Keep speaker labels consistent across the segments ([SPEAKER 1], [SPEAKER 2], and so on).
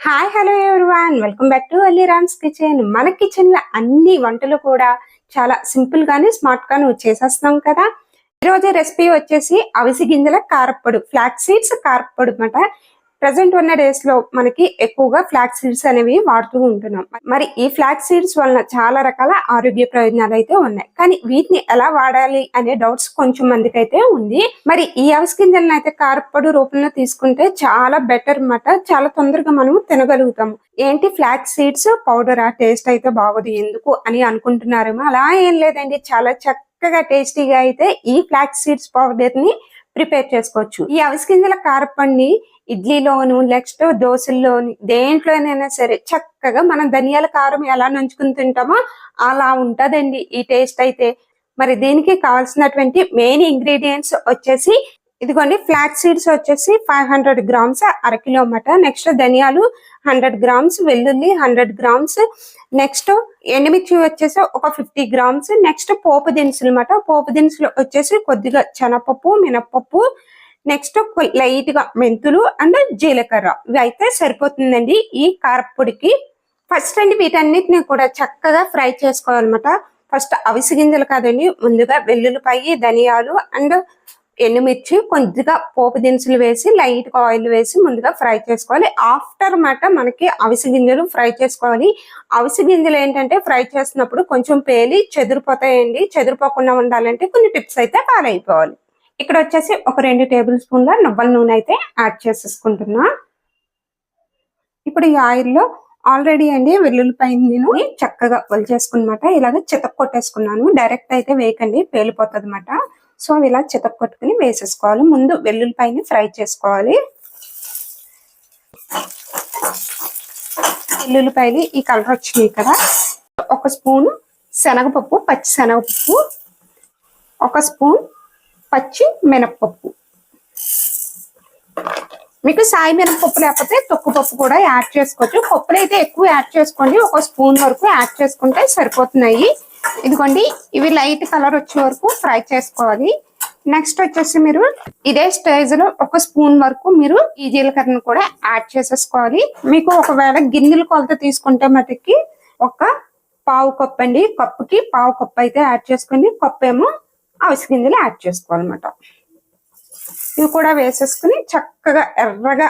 [SPEAKER 1] Hi hello everyone welcome back to Alli Ram's kitchen మన కిచెన్లో అన్ని వంటలు కూడా చాలా సింపుల్ స్మార్ట్గానే స్మార్ట్ కదా. ఈరోజు రెసిపీ వచ్చేసి అవిసి గింజల కారప్పొడు ఫ్లాక్ సీడ్స్ కారప్పొడు అనమాట ప్రజెంట్ ఉన్న డేస్లో మనకి ఎక్కువగా ఫ్లాక్ సీడ్స్ అనేవి వాడుతూ ఉంటున్నాం. మరి ఈ ఫ్లాక్ సీడ్స్ వలన చాలా రకాల ఆరోగ్య ప్రయోజనాలు అయితే ఉన్నాయి. కానీ వీటిని ఎలా వాడాలి అనే డౌట్స్ కొంచెం మందికి అయితే ఉంది. మరి ఈ అవిసి గింజలను అయితే కారప్పొడి రూపంలో తీసుకుంటే చాలా బెటర్ అన్నమాట. చాలా తొందరగా మనం తినగలుగుతాము. ఏంటి ఫ్లాక్ సీడ్స్ పౌడర్ ఆ? టేస్ట్ అయితే బాగోదు. ఎందుకు అని అనుకుంటున్నారేమో? అలా ఏం లేదండి. చాలా చక్కగా టేస్టీగా అయితే ఈ ఫ్లాక్ సీడ్స్ పౌడర్ని ప్రిపేర్ చేసుకోవచ్చు. ఈ అవిసి గింజల కారపండి ఇడ్లీలోను నెక్స్ట్ దోశల్లోని దేంట్లోనైనా సరే చక్కగా మనం ధనియాల కారం ఎలా నంచుకుని తింటామో అలా ఉంటదండి ఈ టేస్ట్ అయితే. మరి దీనికి కావాల్సినటువంటి మెయిన్ ఇంగ్రీడియంట్స్ వచ్చేసి ఇదిగోండి ఫ్లాక్ సీడ్స్ వచ్చేసి ఫైవ్ హండ్రెడ్ గ్రామ్స్ అరకిలో అన్నమాట. నెక్స్ట్ ధనియాలు హండ్రెడ్ గ్రామ్స్ వెల్లుల్లి హండ్రెడ్ గ్రామ్స్ నెక్స్ట్ ఎండుమిర్చి వచ్చేసి ఒక ఫిఫ్టీ గ్రామ్స్ నెక్స్ట్ పోపు దినుసులు అన్నమాట. పోపు దినుసులు వచ్చేసి కొద్దిగా శనపప్పు మినప్పప్పు నెక్స్ట్ లైట్గా మెంతులు అండ్ జీలకర్ర. ఇవి అయితే సరిపోతుందండి ఈ కారపొడికి. ఫస్ట్ అండి వీటన్నిటిని కూడా చక్కగా ఫ్రై చేసుకోవాలన్నమాట. ఫస్ట్ అవిసి గింజలు కాదండి ముందుగా వెల్లుల్లిపాయి ధనియాలు అండ్ ఎండుమిర్చి కొద్దిగా పోపు దినుసులు వేసి లైట్గా ఆయిల్ వేసి ముందుగా ఫ్రై చేసుకోవాలి. ఆఫ్టర్ మాట మనకి అవిసి గింజలు ఫ్రై చేసుకోవాలి. అవిసి గింజలు ఏంటంటే ఫ్రై చేసినప్పుడు కొంచెం పేలి చెదిరిపోతాయండి. చెదిరిపోకుండా ఉండాలంటే కొన్ని టిప్స్ అయితే ఫాలో అయిపోవాలి. ఇక్కడ వచ్చేసి ఒక రెండు టేబుల్ స్పూన్ల నువ్వుల నూనె అయితే యాడ్ చేసేసుకుంటున్నా. ఇప్పుడు ఈ ఆయిల్లో ఆల్రెడీ అండి వెల్లుల్లిపాయ నేను చక్కగా చేసుకున్నమాట. ఇలాగ చితక్ కొట్టేసుకున్నాను. డైరెక్ట్ అయితే వేయకండి పేలిపోతుంది అన్నమాట సో ఇలా చితక్ కొట్టుకుని వేసేసుకోవాలి. ముందు వెల్లుల్లిపాయని ఫ్రై చేసుకోవాలి. వెల్లుల్లిపాయలు ఈ కలర్ వచ్చినాయి కదా. ఒక స్పూన్ శనగపప్పు పచ్చి శనగపప్పు ఒక స్పూన్ పచ్చి మినప్పప్పు. మీకు సాయి మినపప్పు లేకపోతే తొక్కు పప్పు కూడా యాడ్ చేసుకోవచ్చు. పప్పులు అయితే ఎక్కువ యాడ్ చేసుకోండి. ఒక స్పూన్ వరకు యాడ్ చేసుకుంటే సరిపోతున్నాయి. ఇదిగోండి ఇవి లైట్ కలర్ వచ్చే వరకు ఫ్రై చేసుకోవాలి. నెక్స్ట్ వచ్చేసి మీరు ఇదే స్టేజ్లో ఒక స్పూన్ వరకు మీరు ఈ జీలకర్రను కూడా యాడ్ చేసేసుకోవాలి. మీకు ఒకవేళ గిన్నెలు కొలత తీసుకుంటే మటుకి ఒక పావు కప్పు అండి. కప్పుకి పావు కప్పు అయితే యాడ్ చేసుకోండి. కప్పు ఏమో అవిసి గింజలు యాడ్ చేసుకోవాలన్నమాట. ఇవి కూడా వేసేసుకుని చక్కగా ఎర్రగా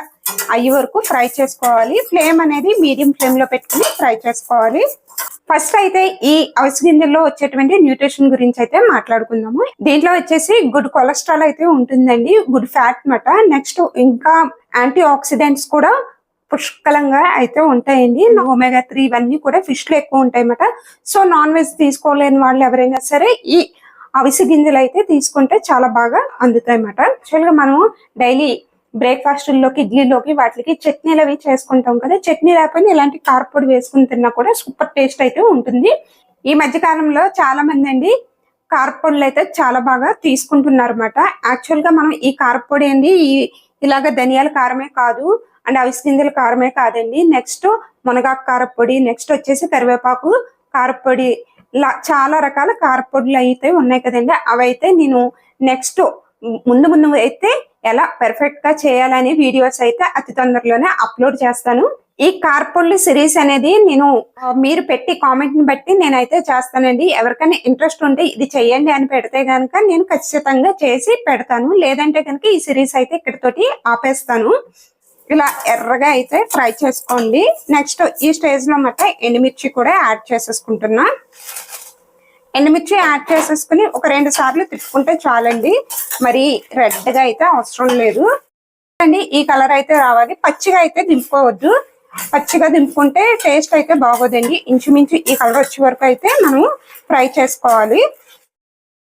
[SPEAKER 1] అయ్యే వరకు ఫ్రై చేసుకోవాలి. ఫ్లేమ్ అనేది మీడియం ఫ్లేమ్లో పెట్టుకుని ఫ్రై చేసుకోవాలి. ఫస్ట్ అయితే ఈ అవిసి గింజల్లో వచ్చేటువంటి న్యూట్రిషన్ గురించి అయితే మాట్లాడుకుందాము. దీంట్లో వచ్చేసి గుడ్ కొలెస్ట్రాల్ అయితే ఉంటుందండి. గుడ్ ఫ్యాట్ అనమాట నెక్స్ట్ ఇంకా యాంటీ ఆక్సిడెంట్స్ కూడా పుష్కలంగా అయితే ఉంటాయండి. ఒమేగా త్రీ ఇవన్నీ కూడా ఫిష్లో ఎక్కువ ఉంటాయి అన్నమాట సో నాన్ వెజ్ తీసుకోలేని వాళ్ళు ఎవరైనా సరే ఈ అవిసి గింజలు అయితే తీసుకుంటే చాలా బాగా అందుతాయి అన్నమాట యాక్చువల్గా మనం డైలీ బ్రేక్ఫాస్ట్లోకి ఇడ్లీలోకి వాటికి చట్నీలు అవి చేసుకుంటాం కదా చట్నీ లేకపోయినా ఇలాంటి కారపొడి వేసుకుని తిన్నా కూడా సూపర్ టేస్ట్ అయితే ఉంటుంది. ఈ మధ్య కాలంలో చాలా మంది అండి కారపొడులు అయితే చాలా బాగా తీసుకుంటున్నారు అనమాట యాక్చువల్గా మనం ఈ కారపొడి ఏంది ఈ ఇలాగ ధనియాల కారమే కాదు అండ్ అవిసి గింజల కారమే కాదండి. నెక్స్ట్ మునగాకు కారపొడి నెక్స్ట్ వచ్చేసి కరివేపాకు కారపొడి చాలా రకాల కారపొడులు అయితే ఉన్నాయి కదండి. అవైతే నేను నెక్స్ట్ ముందు ముందు అయితే ఎలా పెర్ఫెక్ట్గా చేయాలనే వీడియోస్ అయితే అతి తొందరలోనే అప్లోడ్ చేస్తాను. ఈ కార్పొల్లి సిరీస్ అనేది నేను మీరు పెట్టి కామెంట్ని బట్టి నేనైతే చేస్తానండి. ఎవరికైనా ఇంట్రెస్ట్ ఉంటే ఇది చెయ్యండి అని పెడితే కనుక నేను ఖచ్చితంగా చేసి పెడతాను. లేదంటే కనుక ఈ సిరీస్ అయితే ఇక్కడితోటి ఆపేస్తాను. ఇలా ఎర్రగా అయితే ఫ్రై చేసుకోండి. నెక్స్ట్ ఈ స్టేజ్లో ఎండుమిర్చి కూడా యాడ్ చేసేసుకుంటున్నా. ఎండుమిర్చి యాడ్ చేసేసుకుని ఒక రెండు సార్లు తిప్పుకుంటే చాలండి. మరి రెడ్గా అయితే అవసరం లేదు. అండి ఈ కలర్ అయితే రావాలి. పచ్చిగా అయితే దింపుకోవద్దు. పచ్చిగా దింపుకుంటే టేస్ట్ అయితే బాగోదండి. ఇంచుమించు ఈ కలర్ వచ్చే వరకు అయితే మనం ఫ్రై చేసుకోవాలి.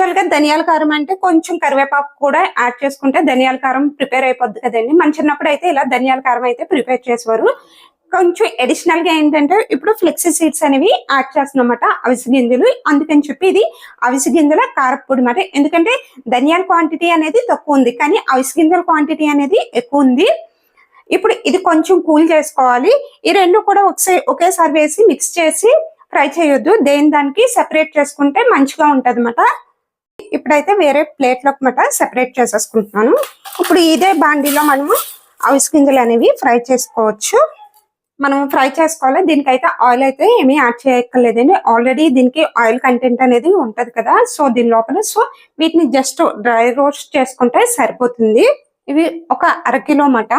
[SPEAKER 1] Actual గా ధనియాల కారం అంటే కొంచెం కరివేపాకు కూడా యాడ్ చేసుకుంటే ధనియాల కారం ప్రిపేర్ అయిపోద్ది కదండి. మన చిన్నప్పుడు అయితే ఇలా ధనియాల కారం అయితే ప్రిపేర్ చేసేవారు. కొంచెం అడిషనల్గా ఏంటంటే ఇప్పుడు ఫ్లెక్సీ సీడ్స్ అనేవి యాడ్ చేస్తున్నమాట అవిసి గింజలు. అందుకని చెప్పి ఇది అవిసి గింజల కారపొడి మాట. ఎందుకంటే ధనియాల క్వాంటిటీ అనేది తక్కువ ఉంది కానీ అవిసి గింజల క్వాంటిటీ అనేది ఎక్కువ ఉంది. ఇప్పుడు ఇది కొంచెం కూల్ చేసుకోవాలి. ఈ రెండు కూడా ఒకసారి ఒకేసారి వేసి మిక్స్ చేసి ఫ్రై చేయొద్దు. దేని దానికి సెపరేట్ చేసుకుంటే మంచిగా ఉంటది అనమాట ఇప్పుడైతే వేరే ప్లేట్లోకి మాట సెపరేట్ చేసేసుకుంటున్నాను. ఇప్పుడు ఇదే బాండీలో మనము అవిస్ గింజలు అనేవి ఫ్రై చేసుకోవచ్చు. మనం ఫ్రై చేసుకోవాలి. దీనికైతే ఆయిల్ అయితే ఏమీ యాడ్ చేయక్కర్లేదండి. ఆల్రెడీ దీనికి ఆయిల్ కంటెంట్ అనేది ఉంటది కదా సో దీని లోపల సో వీటిని జస్ట్ డ్రై రోస్ట్ చేసుకుంటే సరిపోతుంది. ఇవి ఒక అరకిలో మాట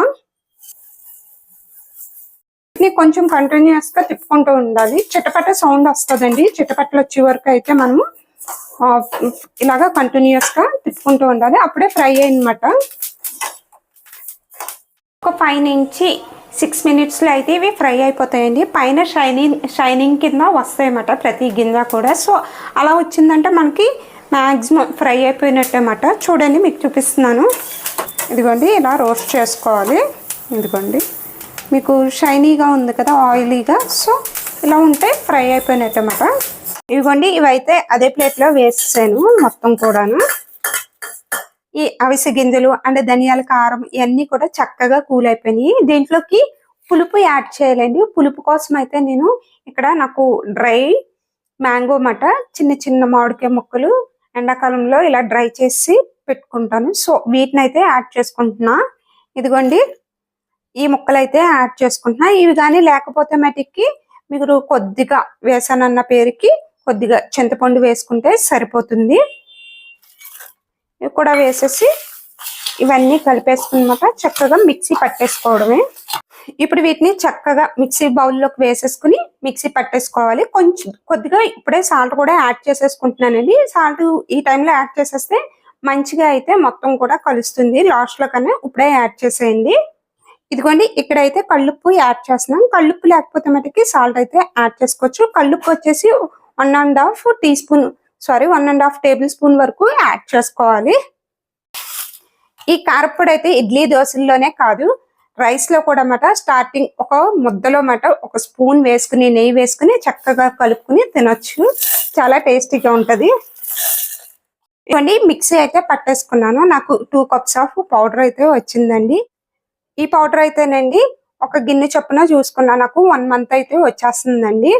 [SPEAKER 1] వీటిని కొంచెం కంటిన్యూస్గా తిప్పుకుంటూ ఉండాలి. చిటపట సౌండ్ వస్తుందండి. చిటపటలు వచ్చే వరకు అయితే మనము ఇలాగా కంటిన్యూస్గా తిప్పుకుంటూ ఉండాలి. అప్పుడే ఫ్రై అయిందన్నమాట ఒక ఫైవ్ నుంచి సిక్స్ మినిట్స్లో అయితే ఇవి ఫ్రై అయిపోతాయండి. పైన షైనింగ్ షైనింగ్ కింద వస్తాయన్నమాట ప్రతి గింజ కూడా. సో అలా వచ్చిందంటే మనకి మ్యాక్సిమం ఫ్రై అయిపోయినట్టే అనమాట చూడండి మీకు చూపిస్తున్నాను. ఇదిగోండి ఇలా రోస్ట్ చేసుకోవాలి. ఇదిగోండి మీకు షైనీగా ఉంది కదా ఆయిలీగా సో ఇలా ఉంటే ఫ్రై అయిపోయినట్టు అనమాట ఇదిగోండి ఇవైతే అదే ప్లేట్లో వేసేసాను మొత్తం కూడాను. ఈ అవిసె గింజలు అండ్ ధనియాల కారం ఇవన్నీ కూడా చక్కగా కూల్ అయిపోయినాయి. దీంట్లోకి పులుపు యాడ్ చేయాలండి. పులుపు కోసం అయితే నేను ఇక్కడ నాకు డ్రై మ్యాంగో మట చిన్న చిన్న మామిడికాయ ముక్కలు ఎండాకాలంలో ఇలా డ్రై చేసి పెట్టుకుంటాను. సో వీటిని అయితే యాడ్ చేసుకుంటున్నా. ఇదిగోండి ఈ ముక్కలు అయితే యాడ్ చేసుకుంటున్నా. ఇవి కానీ లేకపోతే మటుకి మీరు కొద్దిగా వేసానన్న పేరుకి కొద్దిగా చింతపండు వేసుకుంటే సరిపోతుంది. ఇవి కూడా వేసేసి ఇవన్నీ కలిపేసుకున్నమాట. చక్కగా మిక్సీ పట్టేసుకోవడమే. ఇప్పుడు వీటిని చక్కగా మిక్సీ బౌల్లోకి వేసేసుకుని మిక్సీ పట్టేసుకోవాలి. కొంచెం కొద్దిగా ఇప్పుడే సాల్ట్ కూడా యాడ్ చేసేసుకుంటున్నానండి. సాల్ట్ ఈ టైంలో యాడ్ చేసేస్తే మంచిగా అయితే మొత్తం కూడా కలుస్తుంది. లాస్ట్లో కన్నా ఇప్పుడే యాడ్ చేసేయండి. ఇదిగోండి ఇక్కడైతే కళ్ళుప్పు యాడ్ చేస్తున్నాం. కళ్ళుప్పు లేకపోతే మటుకి సాల్ట్ అయితే యాడ్ చేసుకోవచ్చు. కళ్ళుప్పు వచ్చేసి one and half teaspoon sorry one and half tablespoon వరకు యాడ్ చేసుకోవాలి. ఈ కారపొడి అయితే ఇడ్లీ దోశల్లోనే కాదు రైస్లో కూడా మాట స్టార్టింగ్ ఒక ముద్దలో మాట ఒక స్పూన్ వేసుకుని నెయ్యి వేసుకుని చక్కగా కలుపుకుని తినొచ్చు. చాలా టేస్టీగా ఉంటుంది. ఇవ్వండి మిక్సీ అయితే పట్టేసుకున్నాను. నాకు టూ కప్స్ ఆఫ్ పౌడర్ అయితే వచ్చిందండి. ఈ పౌడర్ అయితేనండి ఒక గిన్నె చొప్పున చూసుకున్నా నాకు వన్ మంత్ అయితే వచ్చేస్తుందండి.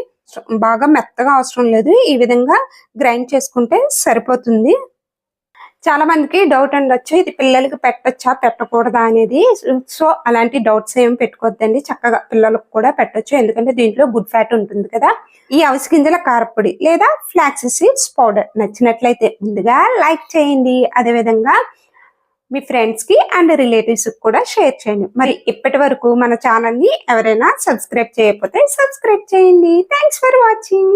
[SPEAKER 1] బాగా మెత్తగా అవసరం లేదు. ఈ విధంగా గ్రైండ్ చేసుకుంటే సరిపోతుంది. చాలా మందికి డౌట్ ఉండొచ్చు ఇది పిల్లలకి పెట్టొచ్చా పెట్టకూడదా అనేది. సో అలాంటి డౌట్స్ ఏం పెట్టుకోవద్దండి. చక్కగా పిల్లలకు కూడా పెట్టచ్చు. ఎందుకంటే దీంట్లో గుడ్ ఫ్యాట్ ఉంటుంది కదా. ఈ అవిసి గింజల కారపొడి లేదా ఫ్లాక్స్ సీడ్స్ పౌడర్ నచ్చినట్లయితే ముందుగా లైక్ చేయండి. అదే విధంగా మీ ఫ్రెండ్స్కి అండ్ రిలేటివ్స్కి కూడా షేర్ చేయండి. మరి ఇప్పటి వరకు మన ఛానల్ని ఎవరైనా సబ్స్క్రైబ్ చేయకపోతే సబ్స్క్రైబ్ చేయండి. Thanks for watching